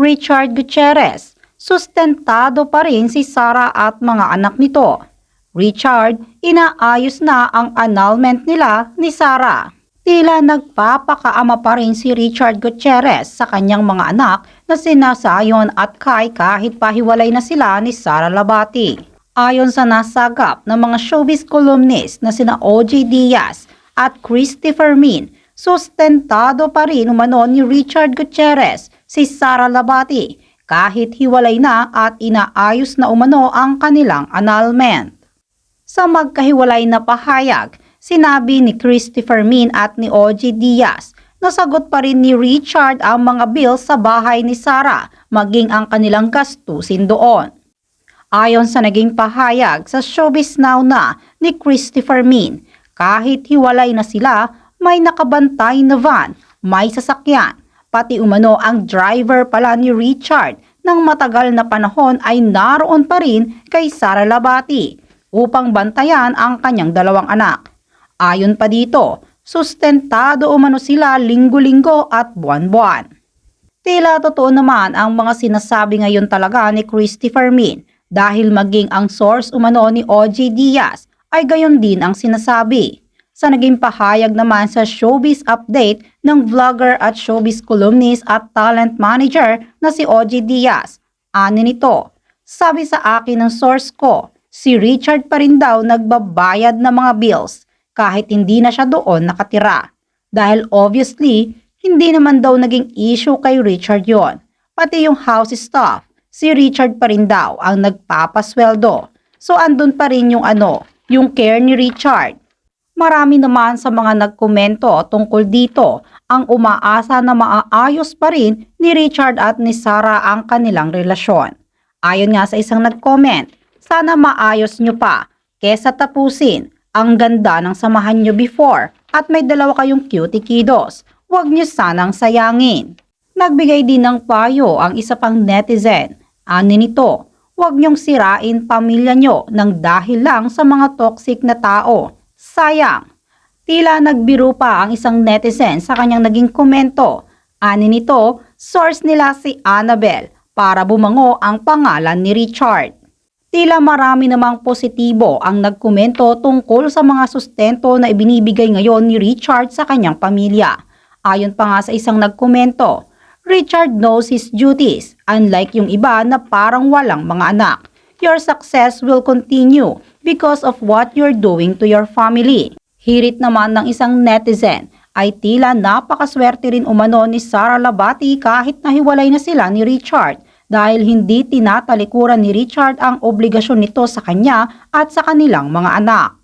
Richard Gutierrez, sustentado pa rin si Sara at mga anak nito. Richard, inaayos na ang annulment nila ni Sara. Tila nagpapakaama pa rin si Richard Gutierrez sa kanyang mga anak na sina Zion at Kai kahit pahiwalay na sila ni Sara Labati. Ayon sa nasagap ng mga showbiz columnist na sina OJ Diaz at Christopher Min, sustentado pa rin umano ni Richard Gutierrez si Sara Labati kahit hiwalay na at inaayos na umano ang kanilang annulment. Sa magkahiwalay na pahayag, sinabi ni Christopher Min at ni OG Diaz na sagot pa rin ni Richard ang mga bills sa bahay ni Sara maging ang kanilang gastusin doon. Ayon sa naging pahayag sa Showbiz Now na ni Christopher Min, kahit hiwalay na sila, may nakabantay na van, may sasakyan, pati umano ang driver pala ni Richard ng matagal na panahon ay naroon pa rin kay Sara Labati upang bantayan ang kanyang dalawang anak. Ayon pa dito, sustentado umano sila linggo-linggo at buwan-buwan. Tila totoo naman ang mga sinasabi ngayon talaga ni Christopher Min dahil maging ang source umano ni OJ Diaz ay gayon din ang sinasabi. Sa naging pahayag naman sa showbiz update ng vlogger at showbiz columnist at talent manager na si OJ Diaz, ani nito, sabi sa akin ng source ko, si Richard pa rin daw nagbabayad ng mga bills kahit hindi na siya doon nakatira. Dahil obviously, hindi naman daw naging issue kay Richard yon. Pati yung house staff, si Richard pa rin daw ang nagpapasweldo. So andun pa rin yung ano, yung care ni Richard. Marami naman sa mga nagkomento tungkol dito ang umaasa na maaayos pa rin ni Richard at ni Sarah ang kanilang relasyon. Ayon nga sa isang nag-comment, sana maayos nyo pa kesa tapusin ang ganda ng samahan nyo before at may dalawa kayong cutie kiddos. Huwag nyo sanang sayangin. Nagbigay din ng payo ang isa pang netizen. Ani nito, huwag nyong sirain pamilya nyo ng dahil lang sa mga toxic na tao. Sayang. Tila nagbiro pa ang isang netizen sa kanyang naging komento. Ani nito, source nila si Annabel para bumango ang pangalan ni Richard. Tila marami namang positibo ang nagkomento tungkol sa mga sustento na ibinibigay ngayon ni Richard sa kanyang pamilya. Ayon pa nga sa isang nagkomento, Richard knows his duties, unlike yung iba na parang walang mga anak. Your success will continue because of what you're doing to your family. Hirit naman ng isang netizen ay tila napakaswerte rin umano ni Sara Labati kahit nahiwalay na sila ni Richard dahil hindi tinatalikuran ni Richard ang obligasyon nito sa kanya at sa kanilang mga anak.